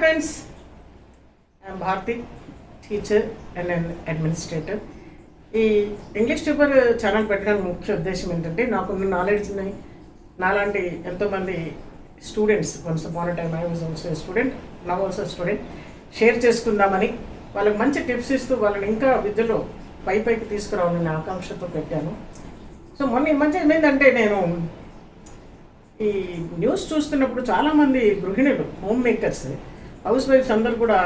Friends I'm Bharati teacher and and administrator ఈ English tuber channel పెట్టడానికి ముఖ్య ఉద్దేశం ఏంటంటే నాకున్న నాలెడ్జ్ని నాలాంటి ఎంతోమంది students once upon time I was also student నా ఆల్సో స్టూడెంట్ షేర్ చేసుకుందామని వాళ్ళకి మంచి టిప్స్ ఇస్తూ వాళ్ళని ఇంకా విద్యలో పై పైకి తీసుకురావాలని ఆకాంక్షతో పెట్టాను. సో మొన్న ఈ మధ్య ఏమైందంటే నేను ఈ న్యూస్ చూస్తున్నప్పుడు చాలామంది గృహిణులు హోమ్ మేకర్స్ హౌస్ వైఫ్స్ అందరు కూడా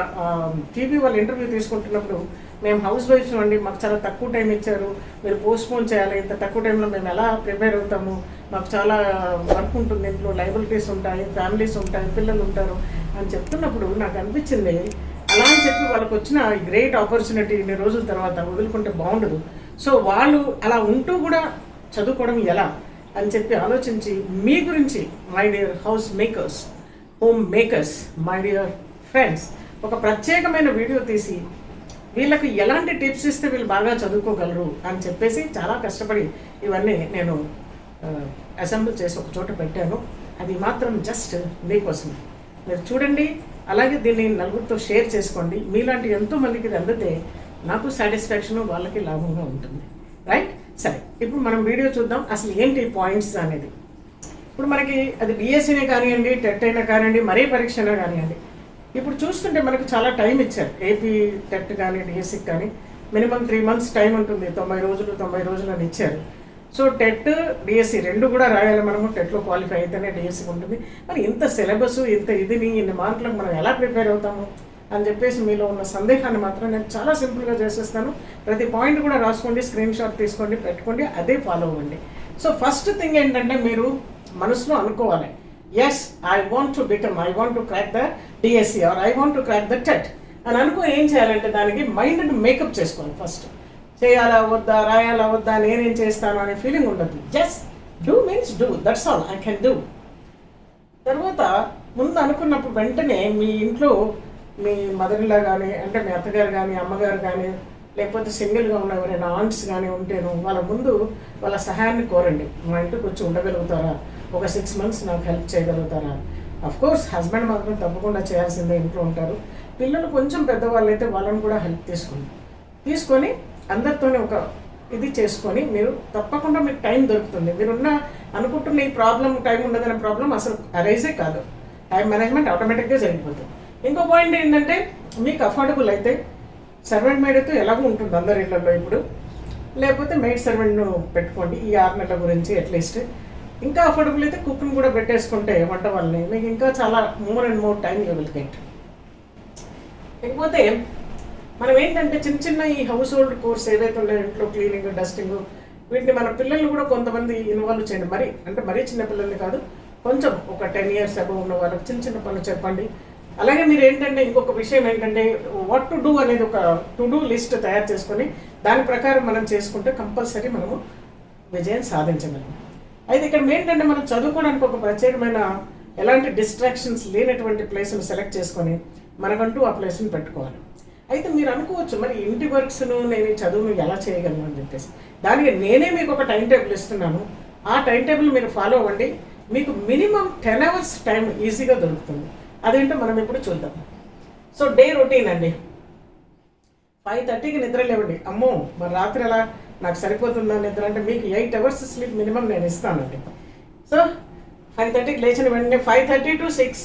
టీవీ వాళ్ళు ఇంటర్వ్యూ తీసుకుంటున్నప్పుడు మేము హౌస్ వైఫ్స్ అండి మాకు చాలా తక్కువ టైం ఇచ్చారు మీరు పోస్ట్పోన్ చేయాలి ఇంత తక్కువ టైంలో మేము ఎలా ప్రిపేర్ అవుతాము మాకు చాలా వర్క్ ఉంటుంది ఇంట్లో లైబిలిటీస్ ఉంటాయి ఫ్యామిలీస్ ఉంటాయి పిల్లలు ఉంటారు అని చెప్తున్నప్పుడు నాకు అనిపించింది అలా అని చెప్పి వాళ్ళకి వచ్చిన గ్రేట్ ఆపర్చునిటీ ఇన్ని రోజుల తర్వాత వదులుకుంటే బాగుండదు. సో వాళ్ళు అలా ఉంటూ కూడా చదువుకోవడం ఎలా అని చెప్పి ఆలోచించి మీ గురించి my dear house makers home makers my dear friends ఒక ప్రత్యేకమైన వీడియో తీసి వీళ్ళకి ఎలాంటి టిప్స్ ఇస్తే వీళ్ళు బాగా చదువుకోగలరు అని చెప్పేసి చాలా కష్టపడి ఇవన్నీ నేను అసెంబ్ల్ చేసి ఒక చోట పెట్టాను. అది మాత్రం జస్ట్ మీకోసం మీరు చూడండి అలాగే దీన్ని నలుగురితో షేర్ చేసుకోండి. మీలాంటి ఎంతోమందికి ఇది అందితే నాకు సాటిస్ఫాక్షన్ వాళ్ళకి లాభంగా ఉంటుంది. రైట్ సరే ఇప్పుడు మనం వీడియో చూద్దాం. అసలు ఏంటి పాయింట్స్ అనేది? ఇప్పుడు మనకి అది డిఎస్సీనే కానివ్వండి టెట్ అయినా కానివ్వండి మరీ పరీక్ష అయినా కానివ్వండి. ఇప్పుడు చూస్తుంటే మనకు చాలా టైం ఇచ్చారు. ఏపీ టెట్ కానీ డిఎస్సికి కానీ మినిమం త్రీ మంత్స్ టైం ఉంటుంది. తొంభై రోజులు తొంభై రోజులు అని ఇచ్చారు. సో టెట్ డిఎస్సి రెండు కూడా రాయాలి మనము. టెట్లో క్వాలిఫై అయితేనే డిఎస్సి ఉంటుంది. మరి ఇంత సిలబస్ ఇంత ఇదిని ఇన్ని మార్కులకు మనం ఎలా ప్రిపేర్ అవుతాము? అని చెప్పేసి మీలో ఉన్న సందేహాన్ని మాత్రం నేను చాలా సింపుల్గా చేసేస్తాను. ప్రతి పాయింట్ కూడా రాసుకోండి స్క్రీన్ షాట్ తీసుకోండి పెట్టుకోండి అదే ఫాలో అవ్వండి. సో ఫస్ట్ థింగ్ ఏంటంటే మీరు మనసులో అనుకోవాలి. Yes I want to become I want to crack the DSC or I want to crack the TET అని అనుకో ఏం చేయాలంటే దానికి మైండ్ని మేకప్ చేసుకోవాలి ఫస్ట్ చేయాలా వద్దా రాయాలా వద్దా నేనేం చేస్తాను అనే ఫీలింగ్ ఉండదు just do means do that's all I can do తర్వాత ముందు అనుకున్నప్పుడు వెంటనే మీ ఇంట్లో మీ మదర్లా కానీ అంటే మీ అత్తగారు కానీ అమ్మగారు కానీ లేకపోతే సింగిల్గా ఉన్న ఎవరైనా ఆంట్స్ కానీ ఉంటేను వాళ్ళ ముందు వాళ్ళ సహాయాన్ని కోరండి. మా ఇంటికి వచ్చి ఉండగలుగుతారా? ఒక సిక్స్ మంత్స్ నాకు హెల్ప్ చేయగలుగుతారా? అఫ్ కోర్స్ హస్బెండ్ మాత్రం తప్పకుండా చేయాల్సిందే ఇంట్లో ఉంటారు. పిల్లలు కొంచెం పెద్దవాళ్ళు అయితే వాళ్ళని కూడా హెల్ప్ తీసుకోండి తీసుకొని అందరితోనే ఒక ఇది చేసుకొని మీరు తప్పకుండా మీకు టైం దొరుకుతుంది. మీరున్న అనుకుంటున్న ఈ ప్రాబ్లం టైం ఉండదనే ప్రాబ్లం అసలు అరైజే కాదు. టైం మేనేజ్మెంట్ ఆటోమేటిక్గా జరిగిపోతుంది. ఇంకో పాయింట్ ఏంటంటే మీకు అఫోర్డబుల్ అయితే సర్వెంట్ మేడ్ అయితే ఎలాగో ఉంటుంది అందరి ఇళ్ళలో ఇప్పుడు. లేకపోతే మెయిడ్ సర్వెంట్ను పెట్టుకోండి ఈ ఆరు నెలల గురించి అట్లీస్ట్ ఇంకా అఫోర్డబుల్ అయితే కుక్ని కూడా పెట్టేసుకుంటే వంట వాళ్ళని మీకు ఇంకా చాలా more and more time you will get లేకపోతే మనం ఏంటంటే చిన్న చిన్న ఈ హౌస్ హోల్డ్ కోర్స్ ఏదైతే ఉన్నాయో ఇంట్లో క్లీనింగ్ డస్టింగ్ వీటిని మన పిల్లలు కూడా కొంతమంది ఇన్వాల్వ్ చేయండి. మరి అంటే మరీ చిన్న పిల్లల్ని కాదు కొంచెం ఒక టెన్ ఇయర్స్ అబవ్ ఉన్న వాళ్ళకి చిన్న చిన్న పనులు చెప్పండి. అలాగే మీరు ఏంటంటే ఇంకొక విషయం ఏంటంటే వాట్ టు డూ అనేది ఒక టు డూ లిస్ట్ తయారు చేసుకొని దాని ప్రకారం మనం చేసుకుంటే కంపల్సరీ మనము విజయం సాధించగలం. అయితే ఇక్కడ ఏంటంటే మనం చదువుకోవడానికి ఒక ప్రత్యేకమైన ఎలాంటి డిస్ట్రాక్షన్స్ లేనటువంటి ప్లేస్ని సెలెక్ట్ చేసుకొని మనకంటూ ఆ ప్లేస్ని పెట్టుకోవాలి. అయితే మీరు అనుకోవచ్చు మరి ఇంటి వర్క్స్ను నేను చదువును ఎలా చేయగలను అని చెప్పేసి. దానికి నేనే మీకు ఒక టైం టేబుల్ ఇస్తున్నాను. ఆ టైం టేబుల్ మీరు ఫాలో అవ్వండి. మీకు మినిమం టెన్ అవర్స్ టైం ఈజీగా దొరుకుతుంది. అదేంటో మనం ఇప్పుడు చూద్దాం. సో డే రొటీన్ అండి. ఫైవ్ థర్టీకి నిద్ర లేవండి. అమ్మో మరి రాత్రి ఎలా నాకు సరిపోతుందా నిద్ర అంటే మీకు ఎయిట్ అవర్స్ స్లీప్ మినిమం నేను ఇస్తానండి. సో ఫైవ్ థర్టీకి లేచిన వెంటనే five thirty to six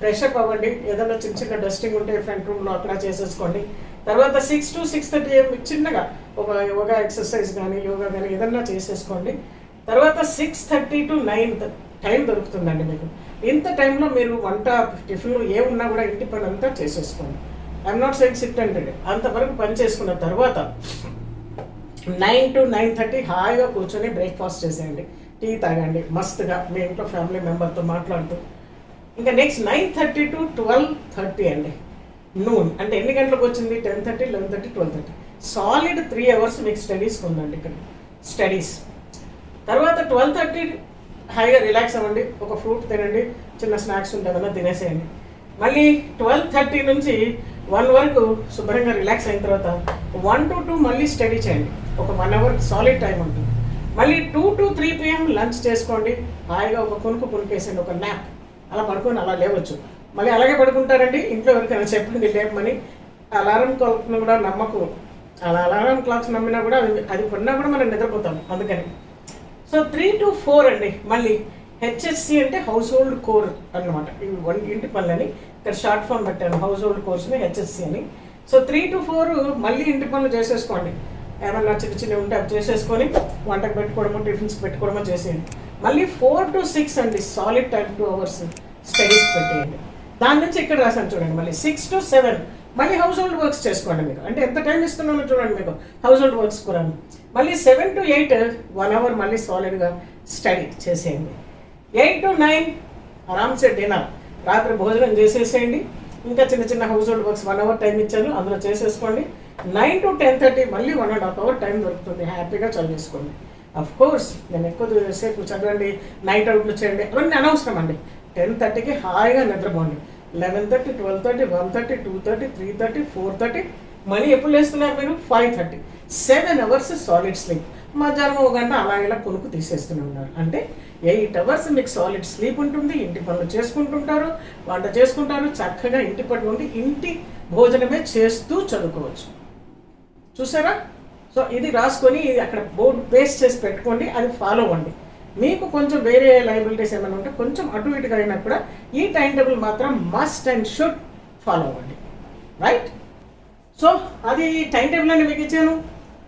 fresh up అవ్వండి. ఏదైనా చిన్న చిన్న డస్టింగ్ ఉంటే ఫ్రంట్ రూమ్లో అక్కడ చేసేసుకోండి. తర్వాత సిక్స్ టు సిక్స్ థర్టీ ఏం చిన్నగా ఒక యోగా ఎక్సర్సైజ్ కానీ యోగా కానీ ఏదన్నా చేసేసుకోండి. తర్వాత six thirty to nine time దొరుకుతుందండి మీకు. ఇంత టైంలో మీరు వంట టిఫిన్ ఏమున్నా కూడా ఇంటి పని అంతా చేసేసుకోండి I'm not saying sit hundred అంతవరకు పని చేసుకున్న తర్వాత నైన్ టు నైన్ థర్టీ హాయిగా కూర్చొని బ్రేక్ఫాస్ట్ చేసేయండి. టీ తాగండి. మస్తుగా మీ ఇంట్లో ఫ్యామిలీ మెంబర్తో మాట్లాడుతూ. ఇంకా next nine thirty to twelve thirty అండి. నూన్. అంటే ఎన్ని గంటలకు వచ్చింది? Ten thirty eleven thirty twelve thirty. Solid three hours మీకు స్టడీస్కి ఉందండి ఇక్కడ. స్టడీస్. తర్వాత ట్వెల్వ్ థర్టీ హాయిగా రిలాక్స్ అవ్వండి. ఒక ఫ్రూట్ తినండి. చిన్న స్నాక్స్ ఉంటుందన్నా తినేసేయండి. మళ్ళీ ట్వెల్వ్ థర్టీ నుంచి వన్ వరకు శుభ్రంగా రిలాక్స్ అయిన తర్వాత వన్ టు టూ మళ్ళీ స్టడీ చేయండి. ఒక వన్ అవర్ సాలిడ్ టైం ఉంటుంది. మళ్ళీ two to three PM lunch చేసుకోండి. హాయిగా ఒక కొనుక్కు కొనుక్కేసండి ఒక న్యాప్ అలా పడుకొని అలా లేవచ్చు. మళ్ళీ అలాగే పడుకుంటారండి. ఇంట్లో ఎవరికైనా చెప్పండి లేపమని. అలారం క్లాక్ను కూడా నమ్మకు. అలా అలారం క్లాక్స్ నమ్మినా కూడా అది అది కొన్నా కూడా మనం నిద్రపోతాం. అందుకని. సో త్రీ టు ఫోర్ అండి. మళ్ళీ హెచ్ఎస్సి అంటే హౌస్ హోల్డ్ కోర్ అన్నమాట. ఇవి వన్ ఇంటి పనులని. ఇక్కడ షార్ట్ ఫామ్ పెట్టాను. హౌస్ హోల్డ్ కోర్స్ని హెచ్ఎస్సి అని. సో త్రీ టు ఫోర్ మళ్ళీ ఇంటి పనులు చేసేసుకోండి. ఏమన్నా చిన్న చిన్నవి ఉంటే అవి చేసేసుకొని వంటకు పెట్టుకోవడమో టిఫిన్స్ పెట్టుకోవడమో చేసేయండి. మళ్ళీ ఫోర్ టు సిక్స్ అండి solid time two hours studies పెట్టేయండి. దాని నుంచి ఇక్కడ రాసాను చూడండి మళ్ళీ సిక్స్ టు సెవెన్ మళ్ళీ హౌస్ హోల్డ్ వర్క్స్ చేసుకోండి మీకు. అంటే ఎంత టైం ఇస్తున్నానో చూడండి మీకు. హౌస్ హోల్డ్ వర్క్స్ కూడా మళ్ళీ seven to eight one hour మళ్ళీ సాలిడ్గా స్టడీ చేసేయండి. ఎయిట్ టు నైన్ ఆరామ్సే డిన్నర్ రాత్రి భోజనం చేసేసేయండి. ఇంకా చిన్న చిన్న house hold works one hour time ఇచ్చాను అందులో చేసేసుకోండి. నైన్ టు టెన్ థర్టీ మళ్ళీ one and half hour time దొరుకుతుంది. హ్యాపీగా చదివేసుకోండి అఫ్ కోర్స్ నేను ఎక్కువ సేపు చదవండి నైట్ అవుట్లు చేయండి అవన్నీ అనవసరం అండి టెన్ థర్టీకి హాయిగా నిద్రపోండి. Eleven thirty twelve thirty one thirty two thirty three thirty four thirty మళ్ళీ ఎప్పుడు లేస్తున్నారు మీరు? Five thirty seven hours solid sleep మధ్యాహ్నం ఒక గంట అలా కొనుక్కు తీసేస్తూనే ఉన్నారు. అంటే ఎయిట్ అవర్స్ మీకు సాలిడ్ స్లీప్ ఉంటుంది ఇంటి పనులు చేసుకుంటుంటారు వంట చేసుకుంటారు చక్కగా ఇంటి పట్టు ఉండి ఇంటి భోజనమే చేస్తూ చదువుకోవచ్చు. చూసారా? సో ఇది రాసుకొని ఇది అక్కడ బోర్డు పేస్ట్ చేసి పెట్టుకోండి అది ఫాలో అవ్వండి. మీకు కొంచెం వేరే లైబిలిటీస్ ఏమైనా ఉంటే కొంచెం అటు ఇటుగా అయినా కూడా ఈ టైం టేబుల్ మాత్రం మస్ట్ అండ్ షుడ్ ఫాలో అవ్వండి. రైట్ సో అది టైం టేబుల్ అని మీకు ఇచ్చాను.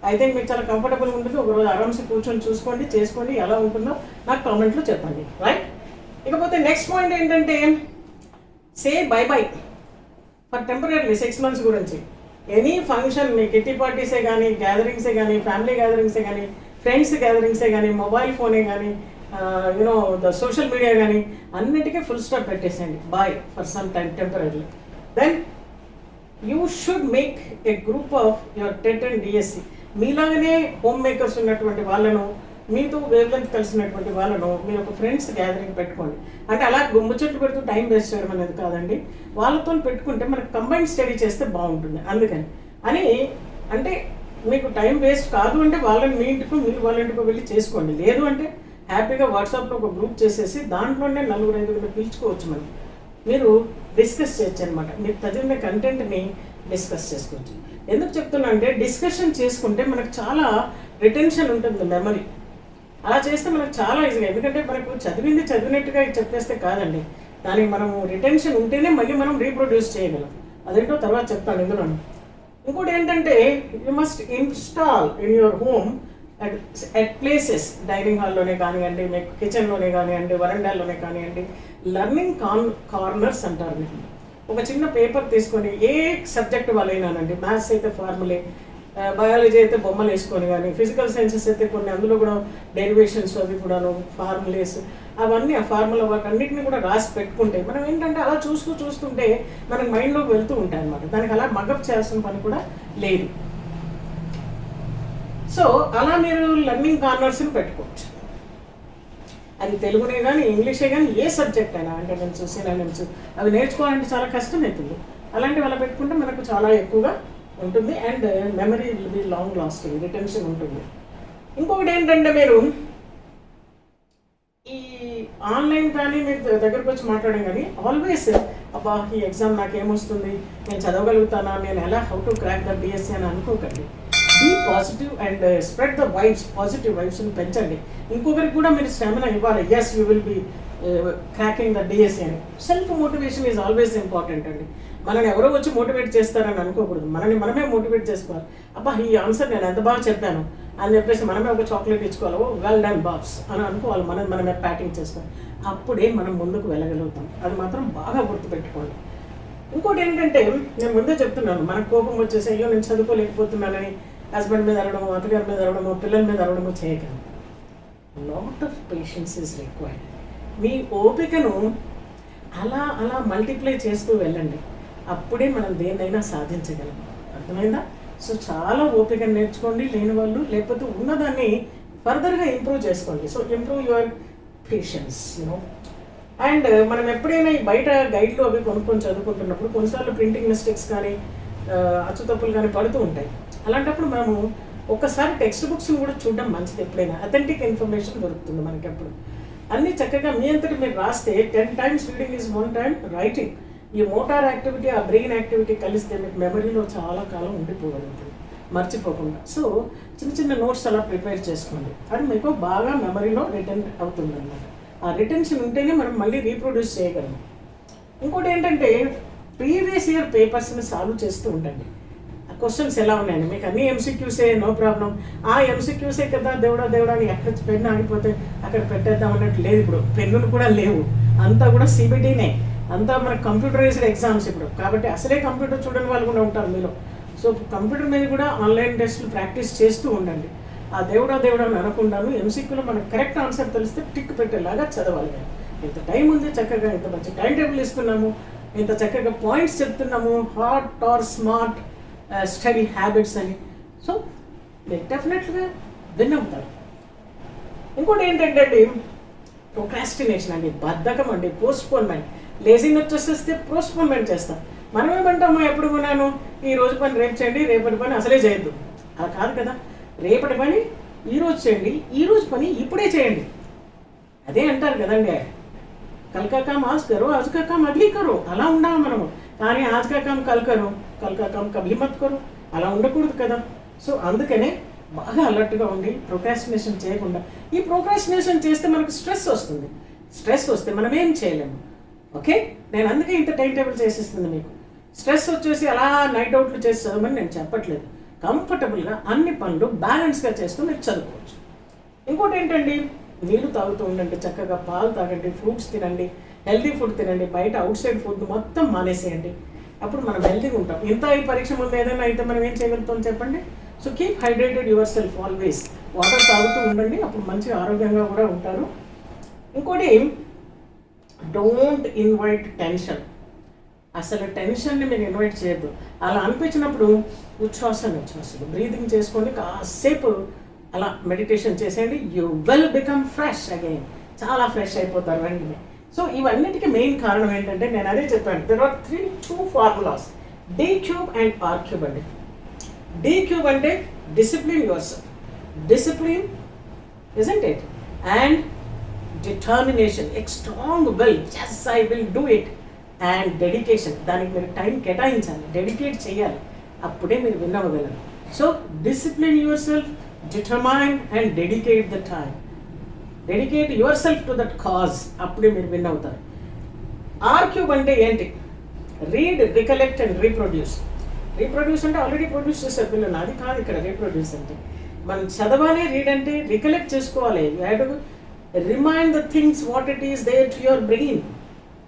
అయితే మీరు చాలా కంఫర్టబుల్ ఉంటుంది ఒకరోజు ఆరామ్స్ కూర్చొని చూసుకోండి చేసుకోండి ఎలా ఉంటుందో నాకు కామెంట్లో చెప్పండి రైట్ ఇకపోతే నెక్స్ట్ పాయింట్ ఏంటంటే say bye bye for temporary six months గురించి. ఎనీ ఫంక్షన్ మీ కిట్టి పార్టీసే కానీ గ్యాదరింగ్సే కానీ ఫ్యామిలీ గ్యాదరింగ్సే కానీ ఫ్రెండ్స్ గ్యాదరింగ్సే కానీ మొబైల్ ఫోనే కానీ యూనో ద సోషల్ మీడియా కానీ అన్నిటికీ ఫుల్ స్టాప్ పెట్టేసేయండి. Bye for some time temporary then you should make a group of your TET and DSC మీలాగనే home makers ఉన్నటువంటి వాళ్ళను మీతో వేవ్లెంత్ కలిసినటువంటి వాళ్ళను మీరు ఒక ఫ్రెండ్స్ గ్యాదరింగ్ పెట్టుకోండి. అంటే అలా గుమ్మ చెట్లు పెడుతూ టైం వేస్ట్ చేయడం అనేది కాదండి. వాళ్ళతో పెట్టుకుంటే మనకు కంబైన్ స్టడీ చేస్తే బాగుంటుంది. అందుకని. అని అంటే మీకు టైం వేస్ట్ కాదు అంటే వాళ్ళని మీ ఇంటికి మీరు వాళ్ళ ఇంటికి వెళ్ళి చేసుకోండి. లేదు అంటే హ్యాపీగా వాట్సాప్లో ఒక గ్రూప్ చేసేసి దాంట్లోనే నలుగురు ఐదుగురు పిలుచుకోవచ్చు మనం మీరు డిస్కస్ చేయొచ్చు అనమాట మీరు చదివిన కంటెంట్ని డిస్కస్ చేసుకోవచ్చు ఎందుకు చెప్తున్నా అంటే డిస్కషన్ చేసుకుంటే మనకు చాలా రిటెన్షన్ ఉంటుంది మెమరీ అలా చేస్తే మనకు చాలా ఈజీగా ఎందుకంటే మనకు చదివింది చదివినట్టుగా చెప్పేస్తే కాదండి. దానికి మనం రిటెన్షన్ ఉంటేనే మళ్ళీ మనం రీప్రొడ్యూస్ చేయగలం. అదేంటో తర్వాత చెప్తాను ఇందులో. ఇంకోటి ఏంటంటే you must install in your home at at places dining హాల్లోనే కానివ్వండి మీకు కిచెన్లోనే కానివ్వండి వరండాల్లోనే కానివ్వండి లర్నింగ్ కాన్ కార్నర్స్ అంటారు వీటిని. ఒక చిన్న పేపర్ తీసుకొని ఏ సబ్జెక్ట్ వాళ్ళైనానండి? మ్యాథ్స్ అయితే ఫార్ములే బయాలజీ అయితే బొమ్మలు వేసుకొని కానీ ఫిజికల్ సైన్సెస్ అయితే కొన్ని అందులో కూడా డెరివేషన్స్ అవి కూడాను ఫార్ములేస్ అవన్నీ ఆ ఫార్ములా వర్క్ అన్నిటిని కూడా రాసి పెట్టుకుంటే మనం ఏంటంటే అలా చూస్తూ చూస్తుంటే మనకి మైండ్లోకి వెళ్తూ ఉంటాయి అనమాట దానికి అలా మగప్ చేయాల్సిన పని కూడా లేదు. సో అలా మీరు లర్నింగ్ కార్నర్స్ని పెట్టుకోవచ్చు. అది తెలుగునే కానీ ఇంగ్లీషే కానీ ఏ సబ్జెక్ట్ అయినా అంటే నేను చూసిన నుంచి అవి నేర్చుకోవాలంటే చాలా కష్టం అవుతుంది అలాంటి అలా పెట్టుకుంటే మనకు చాలా ఎక్కువగా ఉంటుంది. And memory will be long lasting retention ఉంటుంది. ఇంకొకటి ఏంటంటే మీరు ఈ ఆన్లైన్ కానీ మీరు దగ్గరకు వచ్చి మాట్లాడడం కానీ ఆల్వేస్ అబ్బా ఈ ఎగ్జామ్ నాకేమొస్తుంది? నేను చదవగలుగుతానా? నేను ఎలా how to crack the BSc అని అనుకోకండి. Be positive and spread the vibes positive వైబ్స్ని పెంచండి. ఇంకొకరికి కూడా మీరు స్టామినా ఇవ్వాలి. Yes you will be cracking the DSC అని self motivation is always important అండి. మనల్ని ఎవరో వచ్చి మోటివేట్ చేస్తారని అనుకోకూడదు. మనని మనమే మోటివేట్ చేసుకోవాలి. అబ్బా ఈ ఆన్సర్ నేను ఎంత బాగా చెప్పాను అని చెప్పేసి మనమే ఒక చాక్లెట్ ఇచ్చుకోవాలి వెల్ డన్ బాబ్స్ అని అనుకోవాలి. మనం మనమే ప్యాకింగ్ చేసుకోవాలి. అప్పుడే మనం ముందుకు వెళ్ళగలుగుతాం. అది మాత్రం బాగా గుర్తుపెట్టుకోండి. ఇంకోటి ఏంటంటే నేను ముందే చెప్తున్నాను. మనకు కోపం వచ్చేసి అయ్యో నేను చదువుకోలేకపోతున్నానని హస్బెండ్ మీద అరవడము అత్తగారి మీద అరవడము పిల్లల మీద అరవడము చేయగలం lot of patience is required మీ ఓపికను అలా అలా మల్టిప్లై చేస్తూ వెళ్ళండి. అప్పుడే మనం దేన్నైనా సాధించగలం. అర్థమైందా? సో చాలా ఓపిక నేర్చుకోండి లేని వాళ్ళు లేకపోతే ఉన్నదాన్ని ఫర్దర్గా ఇంప్రూవ్ చేసుకోండి. So improve your patience you know and మనం ఎప్పుడైనా ఈ బయట గైడ్లు అవి కొనుక్కొని చదువుకుంటున్నప్పుడు కొన్నిసార్లు ప్రింటింగ్ మిస్టేక్స్ కానీ uh, అచ్చుతప్పులు కానీ పడుతూ ఉంటాయి. అలాంటప్పుడు మనము ఒకసారి టెక్స్ట్ బుక్స్ని కూడా చూడడం మంచిది ఎప్పుడైనా. అథెంటిక్ ఇన్ఫర్మేషన్ దొరుకుతుంది మనకి ఎప్పుడు అన్నీ చక్కగా మీ అంతటి మీరు రాస్తే ten times reading is one time writing ఈ మోటార్ యాక్టివిటీ ఆ బ్రెయిన్ యాక్టివిటీ కలిస్తే మీకు మెమరీలో చాలా కాలం ఉండిపోగలుగుతుంది. మర్చిపోకుండా. సో చిన్న చిన్న నోట్స్ అలా ప్రిపేర్ చేసుకోండి. అది మీకు బాగా మెమరీలో రిటర్న్ అవుతుంది అనమాట ఆ రిటెన్షన్ ఉంటేనే మనం మళ్ళీ రీప్రొడ్యూస్ చేయగలం. ఇంకోటి ఏంటంటే ప్రీవియస్ ఇయర్ పేపర్స్ని సాల్వ్ చేస్తూ ఉండండి. క్వశ్చన్స్ ఎలా ఉన్నాయండి మీకు అన్ని ఎంసీక్యూసే నో ప్రాబ్లం ఆ ఎంసీక్యూసే కదా దేవుడా దేవుడా అని ఎక్కడ పెన్ను ఆగిపోతే అక్కడ పెట్టేద్దాం అన్నట్టు లేదు ఇప్పుడు. పెన్నులు కూడా లేవు. అంతా కూడా సిబిటీనే అంతా మన కంప్యూటరైజ్డ్ ఎగ్జామ్స్ ఇప్పుడు. కాబట్టి అసలే కంప్యూటర్ చూడని వాళ్ళు కూడా ఉంటారు మీలో. సో కంప్యూటర్ మీద కూడా ఆన్లైన్ టెస్ట్లు ప్రాక్టీస్ చేస్తూ ఉండండి. ఆ దేవుడా దేవుడా అని అనకుండాను ఎంసీక్యూలో మనకు కరెక్ట్ ఆన్సర్ తెలిస్తే టిక్ పెట్టేలాగా చదవాలి ఇంత టైం ఉంది చక్కగా ఇంత మంచి టైం టేబుల్ ఇస్తున్నాము ఇంత చక్కగా పాయింట్స్ చెప్తున్నాము. What are smart study habits అని. సో డెఫినెట్గా విన్ అవుతారు ఇంకోటి ఏంటంటే అండి ప్రొక్రాస్టినేషన్ అండి బద్ధకం అండి పోస్ట్పోన్మెంట్ లేజింగ్ వచ్చేస్తే పోస్ట్పోన్మెంట్ చేస్తాం. మనం ఏమంటాము ఎప్పుడు కొన్నాను ఈ రోజు పని రేపు చేయండి రేపటి పని అసలే చేయొద్దు. అలా కాదు కదా. రేపటి పని ఈరోజు చేయండి ఈరోజు పని ఇప్పుడే చేయండి. అదే అంటారు కదండి. కల్కాకా మాస్ కరో ఆజ్ మళ్ళీ కరో అలా ఉండాలి మనము. కానీ ఆజ్ కా కామ్ కల్ కరో కల్ కభీ మత్ అలా ఉండకూడదు కదా. సో అందుకనే బాగా అలర్ట్గా ఉండి ప్రొకాస్టినేషన్ చేయకుండా ఈ ప్రొకాస్టినేషన్ చేస్తే మనకు స్ట్రెస్ వస్తుంది. స్ట్రెస్ వస్తే మనం ఏం చేయలేము. ఓకే? నేను అందుకే ఇంత టైం టేబుల్ చేసేస్తుంది మీకు. స్ట్రెస్ వచ్చేసి అలా నైట్ అవుట్లు చేసి చదవమని నేను చెప్పట్లేదు. కంఫర్టబుల్గా అన్ని పనులు బ్యాలెన్స్గా చేస్తూ మీరు చదువుకోవచ్చు. ఇంకోటి ఏంటండి? నీళ్ళు తాగుతూ ఉండండి చక్కగా పాలు తాగండి ఫ్రూట్స్ తినండి. హెల్దీ ఫుడ్ తినండి బయట అవుట్ సైడ్ ఫుడ్ మొత్తం మానేసేయండి. అప్పుడు మనం హెల్తీగా ఉంటాం. ఇంత ఈ పరీక్ష ముందు ఏదైనా అయితే మనం ఏం చేయగలుగుతాం చెప్పండి? So keep hydrated yourself always water తాగుతూ ఉండండి అప్పుడు మంచిగా ఆరోగ్యంగా కూడా ఉంటారు. ఇంకోటి డోంట్ ఇన్వైట్ టెన్షన్ అసలు టెన్షన్ని మీరు ఇన్వైట్ చేయొద్దు. అలా అనిపించినప్పుడు ఉచ్ఛ్వాస నిశ్వాసాలు బ్రీతింగ్ చేసుకోండి కాసేపు అలా మెడిటేషన్ చేసేయండి. You will become fresh again చాలా ఫ్రెష్ అయిపోతారు వెంటనే. సో ఇవన్నిటికీ మెయిన్ కారణం ఏంటంటే నేను అదే చెప్పాను. There are three two formulas D cube and R cube అండి. డీ క్యూబ్ అంటే discipline yourself discipline isn't it? And determination, a strong will, yes, I will do it. And dedication దానికి మీరు టైం కేటాయించాలి. డెడికేట్ చేయాలి. అప్పుడే మీరు win అవ్వగలరు. So discipline yourself determine and dedicate the time dedicate yourself to that cause అప్పుడే మీరు win అవుతారు. R cube అంటే ఏంటి? Read recollect and reproduce reproduce అంటే ఆల్రెడీ ప్రొడ్యూస్ చేశారు పిల్లలు. అది కాదు ఇక్కడ రీప్రొడ్యూస్ అంటే. మనం చదవాలి రీడ్ అంటే రికలెక్ట్ చేసుకోవాలి. Had remind the things what it is there to your brain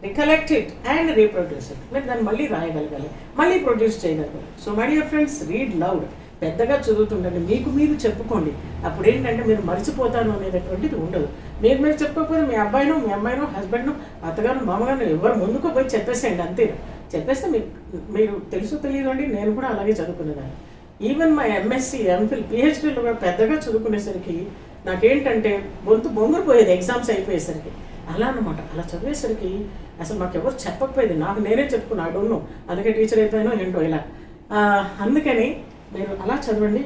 recollect it and reproduce it మీరు దాన్ని మళ్ళీ రాయగలగాలి. మళ్ళీ ప్రొడ్యూస్ చేయగలగాలి. So my dear friends read loud పెద్దగా చదువుతుండండి. మీకు మీరు చెప్పుకోండి. అప్పుడు ఏంటంటే మీరు మర్చిపోతాను అనేటటువంటిది ఉండదు. మీరు మీరు చెప్పకపోతే మీ అబ్బాయినో మీ అమ్మాయినో హస్బెండ్ను అత్తగారు మామగారు ఎవరు ముందుకు పోయి చెప్పేసేయండి అంతే. చెప్పేస్తే మీకు మీరు తెలుసు తెలియదు అండి నేను కూడా అలాగే చదువుకునేదాన్ని. ఈవెన్ మా ఎంఎస్సి ఎంఫిల్ పిహెచ్డీలో కూడా పెద్దగా చదువుకునేసరికి నాకేంటంటే గొంతు బొంగురు పోయేది ఎగ్జామ్స్ అయిపోయేసరికి. అలా అనమాట అలా చదివేసరికి అసలు మాకు ఎవరు చెప్పకపోయేది. నాకు నేనే చెప్పుకున్నా ఐ అందుకే టీచర్ అయిపోయానో ఏంటో ఇలా. అందుకని మీరు అలా చదవండి.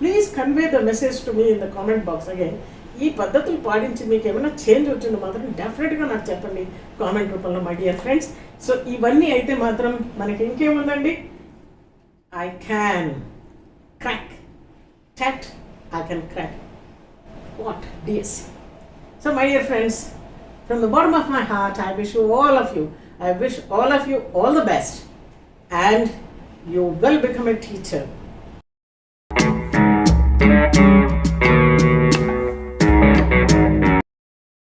Please convey the message to me in the comment box again ఈ పద్ధతులు పాటించి మీకు ఏమైనా చేంజ్ వచ్చిందో మాత్రం డెఫినెట్గా నాకు చెప్పండి కామెంట్ రూపంలో మై డియర్ ఫ్రెండ్స్ సో ఇవన్నీ అయితే మాత్రం మనకి ఇంకేముందండి? I can crack TET I can crack what DS so my dear friends from the bottom of my heart I wish you all of you I wish all of you all the best and you will become a teacher. Thank you.